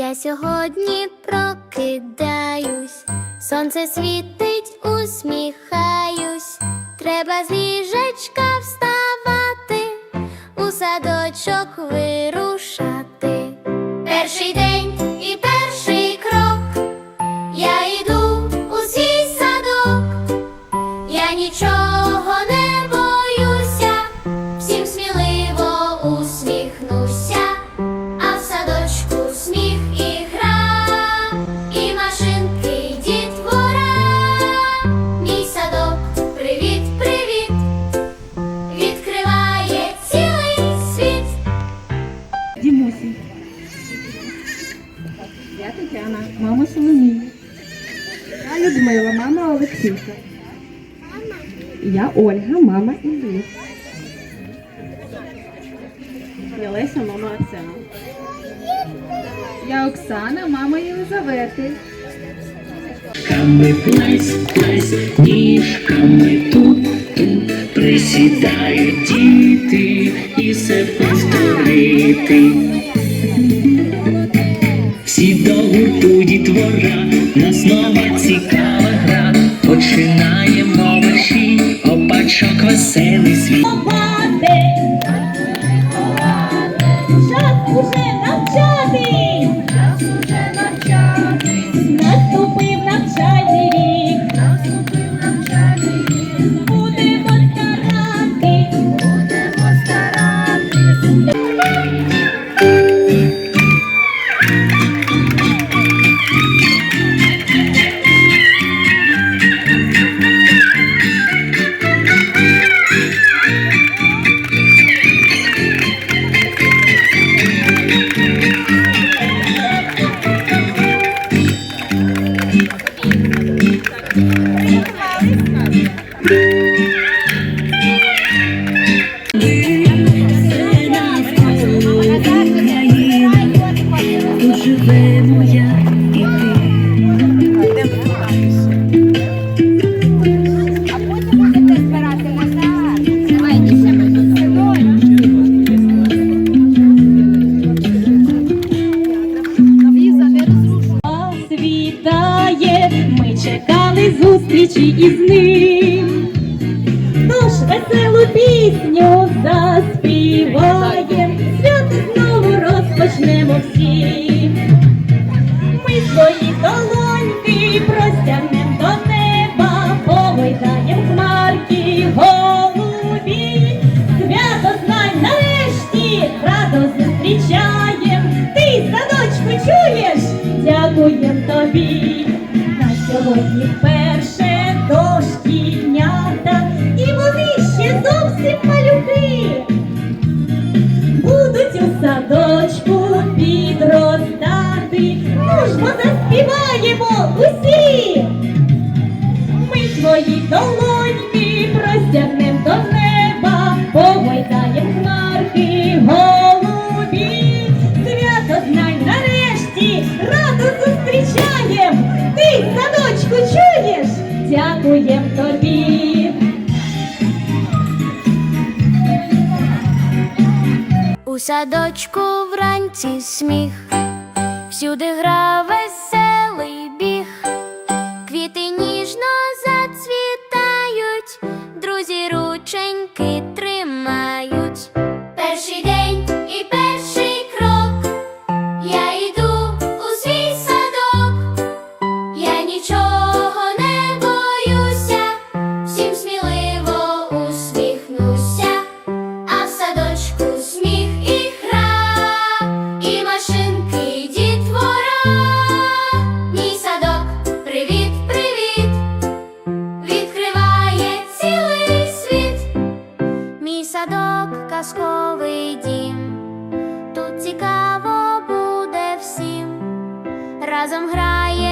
Я сьогодні прокидаюсь, сонце світить, усміхаюсь. Треба з ліжечка вставати, у садочок вирушати. Я Тетяна, мама Соломія. Я Людмила, мама Олексійка. Я Ольга, мама Іллі. Я Леся, мама Арсена. Я Оксана, мама Єлизавети. Ніжками плесь, плесь, ніжками тут, тут присідають діти і все повторити. До твора нас нова цікава гра. Починаємо верші, опачок веселий світ. Живе моя зустрічі із ним. Тож веселу пісню заспіваєм, свято знову розпочнемо всі. Ми свої долоньки простягнем до неба, погойдаєм хмарки голубі. Свято знань нарешті радо зустрічаєм. Ти, садочку, чуєш? Дякуєм тобі. На сьогодні заспіваємо усі. Ми свої долоньки простягнем до неба, погойдаєм хмарки голубі. Свято знань нарешті радо зустрічаєм. Ти, садочку, чуєш? Дякуєм тобі. У садочку вранці сміх, всюди гра веселий Разом грає